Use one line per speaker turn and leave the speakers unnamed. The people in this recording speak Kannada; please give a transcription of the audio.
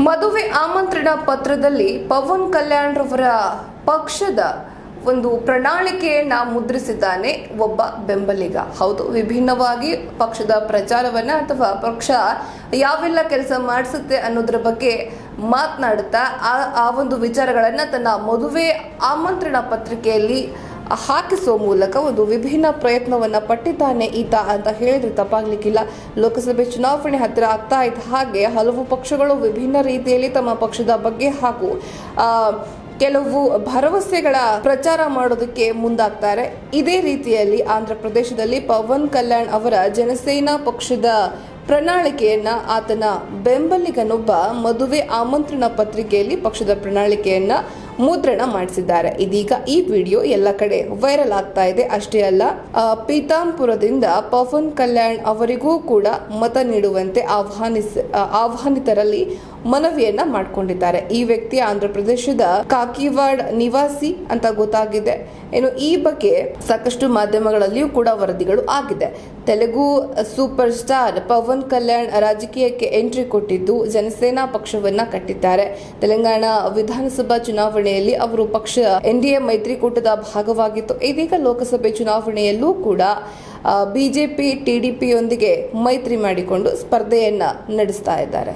ಮದುವೆ ಆಮಂತ್ರಣ ಪತ್ರದಲ್ಲಿ ಪವನ್ ಕಲ್ಯಾಣ್ ರವರ ಪಕ್ಷದ ಒಂದು ಪ್ರಣಾಳಿಕೆಯನ್ನ ಮುದ್ರಿಸಿದ್ದಾನೆ ಒಬ್ಬ ಬೆಂಬಲಿಗ. ಹೌದು, ವಿಭಿನ್ನವಾಗಿ ಪಕ್ಷದ ಪ್ರಚಾರವನ್ನ ಅಥವಾ ಪಕ್ಷ ಯಾವೆಲ್ಲ ಕೆಲಸ ಮಾಡಿಸುತ್ತೆ ಅನ್ನೋದ್ರ ಬಗ್ಗೆ ಮಾತನಾಡುತ್ತಾ ಆ ಆ ಒಂದು ವಿಚಾರಗಳನ್ನ ತನ್ನ ಮದುವೆ ಆಮಂತ್ರಣ ಪತ್ರಿಕೆಯಲ್ಲಿ ಹಾಕಿಸುವ ಮೂಲಕ ಒಂದು ವಿಭಿನ್ನ ಪ್ರಯತ್ನವನ್ನ ಪಟ್ಟಿದ್ದಾನೆ ಈತ ಅಂತ ಹೇಳಿದ್ರೆ ತಪ್ಪಾಗ್ಲಿಕ್ಕಿಲ್ಲ. ಲೋಕಸಭೆ ಚುನಾವಣೆ ಹತ್ತಿರ ಆಗ್ತಾ ಇದ್ದ ಹಾಗೆ ಹಲವು ಪಕ್ಷಗಳು ವಿಭಿನ್ನ ರೀತಿಯಲ್ಲಿ ತಮ್ಮ ಪಕ್ಷದ ಬಗ್ಗೆ ಹಾಗೂ ಕೆಲವು ಭರವಸೆಗಳ ಪ್ರಚಾರ ಮಾಡೋದಕ್ಕೆ ಮುಂದಾಗ್ತಾರೆ. ಇದೇ ರೀತಿಯಲ್ಲಿ ಆಂಧ್ರ ಪ್ರದೇಶದಲ್ಲಿ ಪವನ್ ಕಲ್ಯಾಣ್ ಅವರ ಜನಸೇನಾ ಪಕ್ಷದ ಪ್ರಣಾಳಿಕೆಯನ್ನ ಆತನ ಬೆಂಬಲಿಗನೊಬ್ಬ ಮದುವೆ ಆಮಂತ್ರಣ ಪತ್ರಿಕೆಯಲ್ಲಿ ಪಕ್ಷದ ಪ್ರಣಾಳಿಕೆಯನ್ನ ಮುದ್ರಣ ಮಾಡಿಸಿದ್ದಾರೆ. ಇದೀಗ ಈ ವಿಡಿಯೋ ಎಲ್ಲ ಕಡೆ ವೈರಲ್ ಆಗ್ತಾ ಇದೆ. ಅಷ್ಟೇ ಅಲ್ಲ ಪೀತಾಂಪುರದಿಂದ ಪವನ್ ಕಲ್ಯಾಣ್ ಅವರಿಗೂ ಕೂಡ ಮತ ನೀಡುವಂತೆ ಆಹ್ವಾನಿಸ ಆಹ್ವಾನಿತರಲ್ಲಿ ಮನವಿಯನ್ನ ಮಾಡಿಕೊಂಡಿದ್ದಾರೆ. ಈ ವ್ಯಕ್ತಿ ಆಂಧ್ರ ಪ್ರದೇಶದ ಕಾಕಿವಾಡ್ ನಿವಾಸಿ ಅಂತ ಗೊತ್ತಾಗಿದೆ. ಏನು ಈ ಬಗ್ಗೆ ಸಾಕಷ್ಟು ಮಾಧ್ಯಮಗಳಲ್ಲಿಯೂ ಕೂಡ ವರದಿಗಳು ಆಗಿದೆ. ತೆಲುಗು ಸೂಪರ್ ಸ್ಟಾರ್ ಪವನ್ ಕಲ್ಯಾಣ್ ರಾಜಕೀಯಕ್ಕೆ ಎಂಟ್ರಿ ಕೊಟ್ಟಿದ್ದು ಜನಸೇನಾ ಪಕ್ಷವನ್ನ ಕಟ್ಟಿದ್ದಾರೆ. ತೆಲಂಗಾಣ ವಿಧಾನಸಭಾ ಚುನಾವಣೆಯಲ್ಲಿ ಅವರು ಪಕ್ಷ ಎನ್ಡಿಎ ಮೈತ್ರಿಕೂಟದ ಭಾಗವಾಗಿತ್ತು. ಇದೀಗ ಲೋಕಸಭೆ ಚುನಾವಣೆಯಲ್ಲೂ ಕೂಡ ಬಿಜೆಪಿ ಟಿಡಿಪಿಯೊಂದಿಗೆ ಮೈತ್ರಿ ಮಾಡಿಕೊಂಡು ಸ್ಪರ್ಧೆಯನ್ನ ನಡೆಸ್ತಾ ಇದ್ದಾರೆ.